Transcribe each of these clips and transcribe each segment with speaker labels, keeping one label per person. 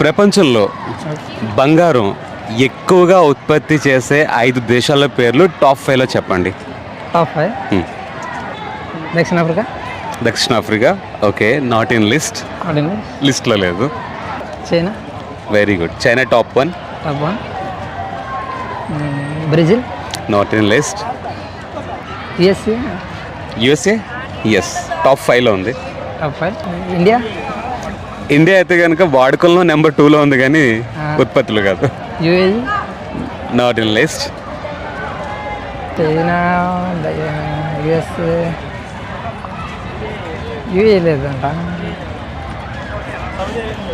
Speaker 1: ప్రపంచంలో బంగారం ఎక్కువగా ఉత్పత్తి చేసే ఐదు దేశాల పేర్లు టాప్ ఫైవ్లో చెప్పండి.
Speaker 2: Top five. దక్షిణాఫ్రికా
Speaker 1: దక్షిణాఫ్రికా ఓకే నాట్ ఇన్ లిస్ట్. లిస్ట్లో లేదు.
Speaker 2: China?
Speaker 1: Very good. China top one.
Speaker 2: Top one. Brazil?
Speaker 1: Not in list.
Speaker 2: USA?
Speaker 1: USA? Yes. Top ఫైవ్లో ఉంది.
Speaker 2: Top five. ఇండియా?
Speaker 1: ఇండియా అయితే కనుక వాడుకల్లో నెంబర్ టూలో ఉంది కానీ. ఉత్పత్తులు కాదు. Not in list.
Speaker 2: China USA UA లేదంట.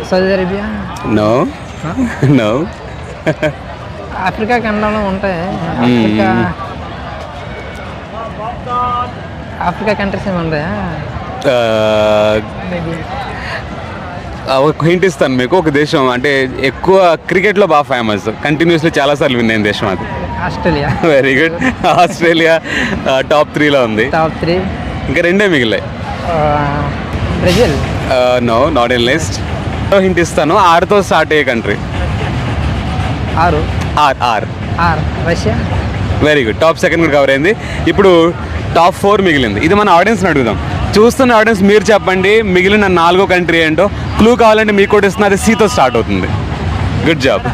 Speaker 2: Saudi Arabia?
Speaker 1: నో.
Speaker 2: ఆఫ్రికా ఖండంలో ఉంటాయి. ఆఫ్రికా ఆఫ్రికా కంట్రీస్ ఏమి ఉంటాయా
Speaker 1: ఒక హింట్ ఇస్తాను మీకు. ఒక దేశం అంటే ఎక్కువ క్రికెట్లో బాగా ఫేమస్ కంటిన్యూస్లీ చాలాసార్లు విన్ అయిన దేశం అది.
Speaker 2: Australia.
Speaker 1: Very good Australia top త్రీలో ఉంది.
Speaker 2: టాప్ త్రీ
Speaker 1: ఇంకా రెండే మిగిలాయి.
Speaker 2: Brazil.
Speaker 1: No not in list hint ఇస్తాను. ఆర్తో స్టార్ట్ అయ్యే కంట్రీ
Speaker 2: ఆరు.
Speaker 1: R R.
Speaker 2: R Russia.
Speaker 1: Very good top second కూడా కవర్ అయింది. ఇప్పుడు టాప్ ఫోర్ మిగిలింది. ఇది మన ఆడియన్స్ని అడుగుదాం. చూస్తున్న ఆడియన్స్ మీరు చెప్పండి మిగిలిన నాలుగో కంట్రీ ఏంటో. క్లూ కావాలంటే మీకు కూడా ఇస్తున్న అది సీతో స్టార్ట్ అవుతుంది. Good job